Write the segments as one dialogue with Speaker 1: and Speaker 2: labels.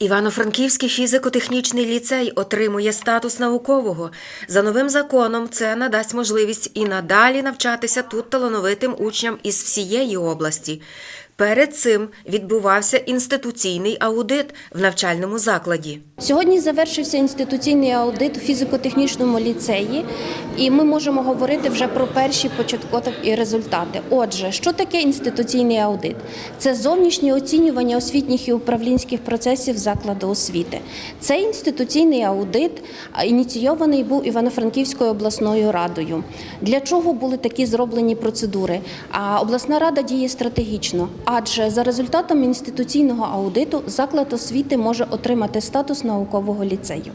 Speaker 1: Івано-Франківський фізико-технічний ліцей отримує статус наукового. За новим законом це надасть можливість і надалі навчатися тут талановитим учням із всієї області. Перед цим відбувався інституційний аудит в навчальному закладі.
Speaker 2: Сьогодні завершився інституційний аудит у фізико-технічному ліцеї, і ми можемо говорити вже про перші початкові результати. Отже, що таке інституційний аудит? Це зовнішнє оцінювання освітніх і управлінських процесів закладу освіти. Цей інституційний аудит ініційований був Івано-Франківською обласною радою. Для чого були такі зроблені процедури? А обласна рада діє стратегічно, адже за результатом інституційного аудиту заклад освіти може отримати статус наукового ліцею.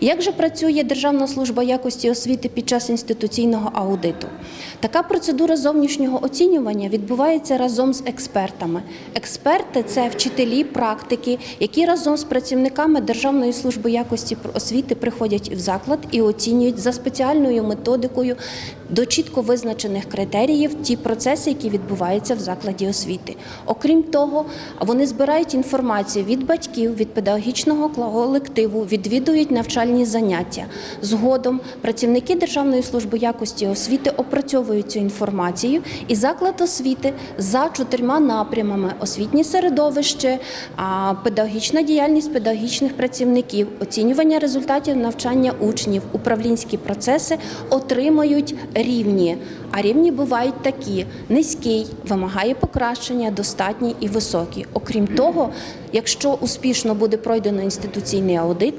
Speaker 2: Як же працює Державна служба якості освіти під час інституційного аудиту? Така процедура зовнішнього оцінювання відбувається разом з експертами. Експерти це вчителі, практики, які разом з працівниками Державної служби якості освіти приходять в заклад і оцінюють за спеціальною методикою до чітко визначених критеріїв ті процеси, які відбуваються в закладі освіти. Окрім того, вони збирають інформацію від батьків, від педагогічного колективу, відвідують навчальні заняття. Згодом працівники Державної служби якості освіти опрацьовують цю інформацію, і заклад освіти за чотирма напрямами: освітнє середовище, педагогічна діяльність педагогічних працівників, оцінювання результатів навчання учнів, управлінські процеси отримають рівні. А рівні бувають такі: низький, вимагає покращення, достатній і високий. Окрім того, якщо успішно буде пройдено інституційний аудит,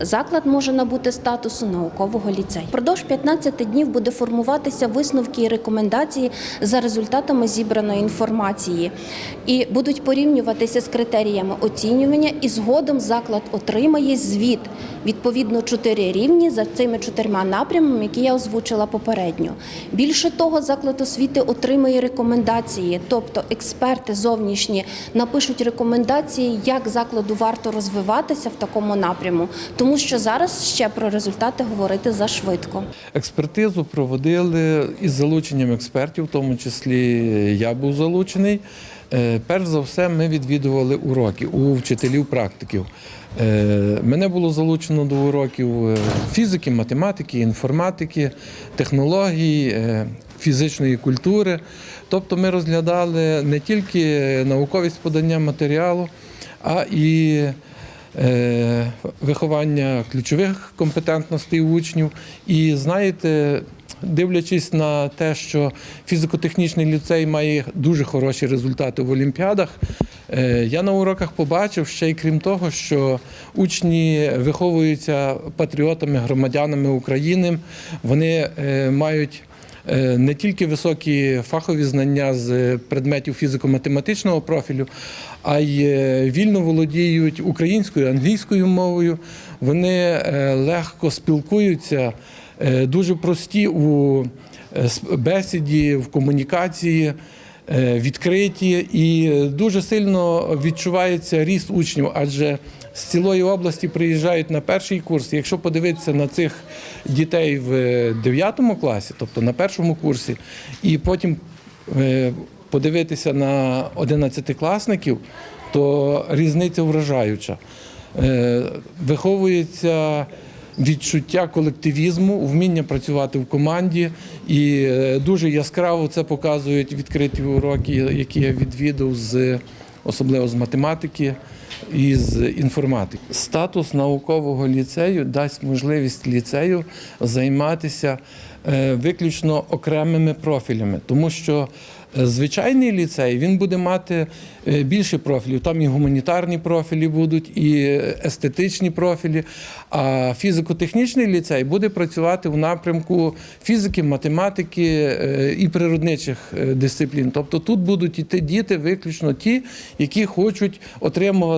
Speaker 2: заклад може набути статусу наукового ліцею. Продовж 15 днів буде формуватися висновки і рекомендації за результатами зібраної інформації і будуть порівнюватися з критеріями оцінювання, і згодом заклад отримає звіт відповідно чотири рівні за цими чотирма напрямами, які я озвучила попередньо. Більше того, заклад освіти отримає рекомендації, тобто експерти зовнішні напишуть рекомендації, як закладу варто розвиватися в такому напряму, тому що зараз ще про результати говорити зашвидко.
Speaker 3: Експертизу проводили із залученням експертів, в тому числі я був залучений. Е, Перш за все, ми відвідували уроки у вчителів практиків. Е, Мене було залучено до уроків е, фізики, математики, інформатики, технологій, фізичної культури. Тобто ми розглядали не тільки науковість подання матеріалу, а і виховання ключових компетентностей учнів. І знаєте, дивлячись на те, що фізико-технічний ліцей має дуже хороші результати в олімпіадах, е, я на уроках побачив ще й крім того, що учні виховуються патріотами, громадянами України. Вони е, мають е, не тільки високі фахові знання з предметів фізико-математичного профілю, а й вільно володіють українською, англійською мовою. Вони легко спілкуються, дуже прості у е, бесіді, в комунікації. е, Відкриті і дуже сильно відчувається ріст учнів, адже з цілої області приїжджають на перший курс. Якщо подивитися на цих дітей в 9 класі, тобто на першому курсі, і потім е, подивитися на 11-класників, то різниця вражаюча. Е, Виховується відчуття колективізму, вміння працювати в команді, і е, дуже яскраво це показують відкриті уроки, які я відвідав з особливо з математики і з інформатики. Статус наукового ліцею дасть можливість ліцею займатися е, виключно окремими профілями, тому що е, звичайний ліцей він буде мати е, більше профілів. Там і гуманітарні профілі будуть, і естетичні профілі. А фізико-технічний ліцей буде працювати в напрямку фізики, математики і природничих дисциплін. Тобто тут будуть іти діти виключно ті, які хочуть отримувати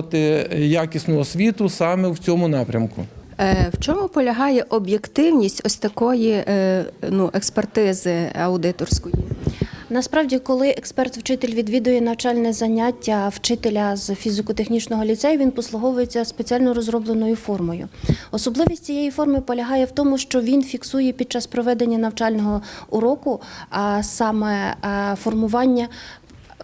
Speaker 3: якісну освіту саме в цьому напрямку.
Speaker 4: Е, В чому полягає об'єктивність ось такої е, ну, експертизи аудиторської?
Speaker 2: Насправді, коли експерт-вчитель відвідує навчальне заняття вчителя з фізико-технічного ліцею, він послуговується спеціально розробленою формою. Особливість цієї форми полягає в тому, що він фіксує під час проведення навчального уроку а саме формування.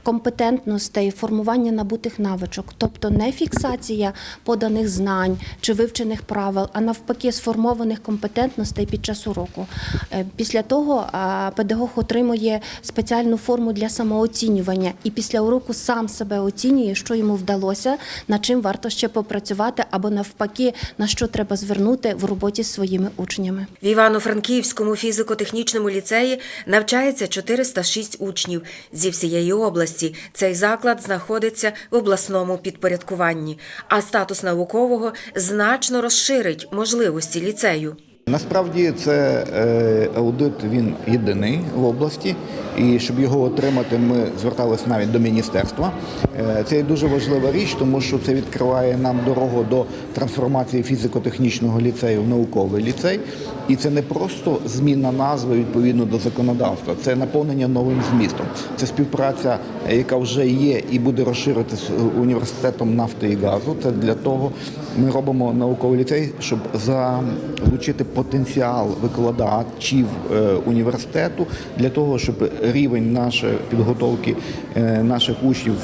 Speaker 2: Компетентностей, формування набутих навичок, тобто не фіксація поданих знань чи вивчених правил, а навпаки, сформованих компетентностей під час уроку. Е, Після того педагог отримує спеціальну форму для самооцінювання і після уроку сам себе оцінює, що йому вдалося, над чим варто ще попрацювати, або навпаки, на що треба звернути в роботі з своїми учнями.
Speaker 1: В Івано-Франківському фізико-технічному ліцеї навчається 406 учнів зі всієї області. Цей заклад знаходиться в обласному підпорядкуванні, а статус наукового значно розширить можливості ліцею.
Speaker 5: Насправді це е, аудит він єдиний в області, і щоб його отримати, ми зверталися навіть до міністерства. Е, Це дуже важлива річ, тому що це відкриває нам дорогу до трансформації фізико-технічного ліцею в науковий ліцей. І це не просто зміна назви відповідно до законодавства, це наповнення новим змістом. Це співпраця, яка вже є і буде розширити з університетом нафти і газу. Це для того ми робимо науковий ліцей, щоб залучити потенціал викладачів е, університету для того, щоб рівень нашої підготовки е, наших учнів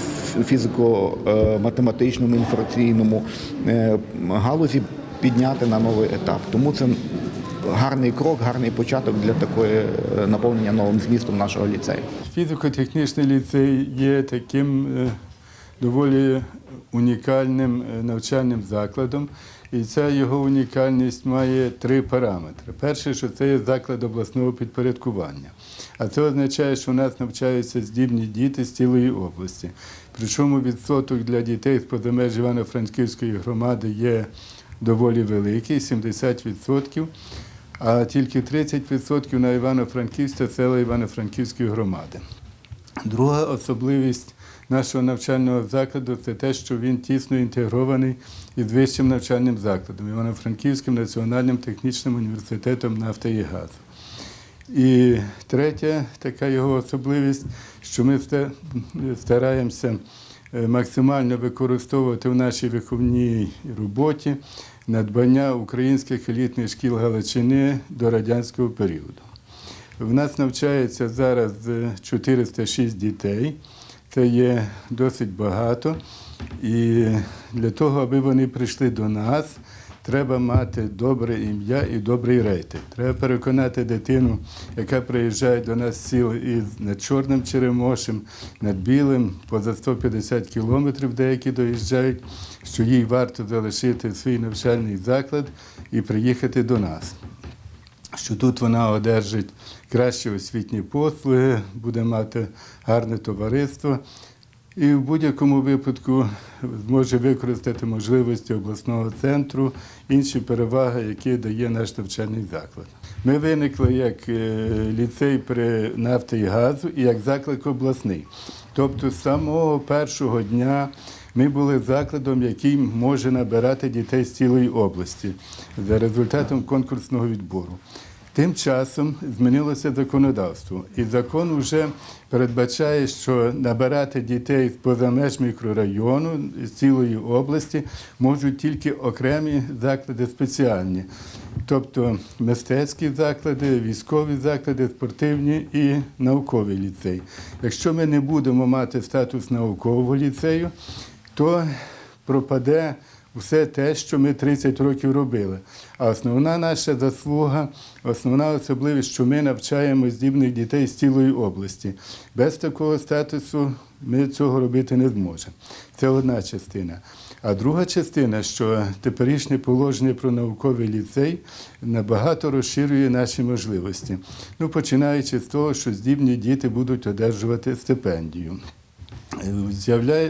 Speaker 5: фізико-математичному інформаційному е, галузі підняти на новий етап. Тому це гарний крок, гарний початок для такої е, наповнення новим змістом нашого ліцею.
Speaker 6: Фізико-технічний ліцей є таким е, доволі унікальним е, навчальним закладом, і ця його унікальність має три параметри. Перше, що це є заклад обласного підпорядкування. А це означає, що у нас навчаються здібні діти з цілої області. Причому відсоток для дітей з поза меж Івано-Франківської громади є доволі великий 70%. А тільки 30% на Івано-Франківськ та села Івано-Франківської громади. Друга особливість нашого навчального закладу це те, що він тісно інтегрований із вищим навчальним закладом Івано-Франківським національним технічним університетом нафти і газу. І третя така його особливість, що ми стараємося е, максимально використовувати в нашій виховній роботі надбання українських елітних шкіл Галичини до радянського періоду. В нас навчається зараз е, 406 дітей. Це є досить багато. І для того, аби вони прийшли до нас, треба мати добре ім'я і добрий рейтинг. Треба переконати дитину, яка приїжджає до нас сіл із над Чорним Черемошем, над Білим, поза 150 кілометрів деякі доїжджають, що їй варто залишити свій навчальний заклад і приїхати до нас що тут вона одержить кращі освітні послуги, буде мати гарне товариство і в будь-якому випадку зможе використати можливості обласного центру, інші переваги, які дає наш навчальний заклад. Ми виникли як е, ліцей при нафті і газу і як заклик обласний. Тобто з самого першого дня ми були закладом, який може набирати дітей з цілої області за результатом конкурсного відбору. Тим часом змінилося законодавство, і закон вже передбачає, що набирати дітей поза меж мікрорайону з цілої області можуть тільки окремі заклади спеціальні, тобто мистецькі заклади, військові заклади, спортивні і науковий ліцей. Якщо ми не будемо мати статус наукового ліцею, то пропаде все те, що ми 30 років робили. А основна наша заслуга, основна особливість, що ми навчаємо здібних дітей з цілої області. Без такого статусу ми цього робити не зможемо. Це одна частина. А друга частина, що теперішнє положення про науковий ліцей набагато розширює наші можливості. Ну, починаючи з того, що здібні діти будуть одержувати стипендію.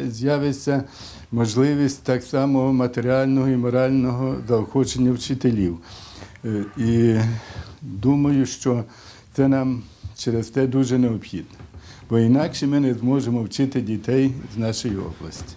Speaker 6: З'явиться можливість так само матеріального і морального заохочення вчителів. Е, І думаю, що це нам через те дуже необхідно, бо інакше ми не зможемо вчити дітей з нашої області.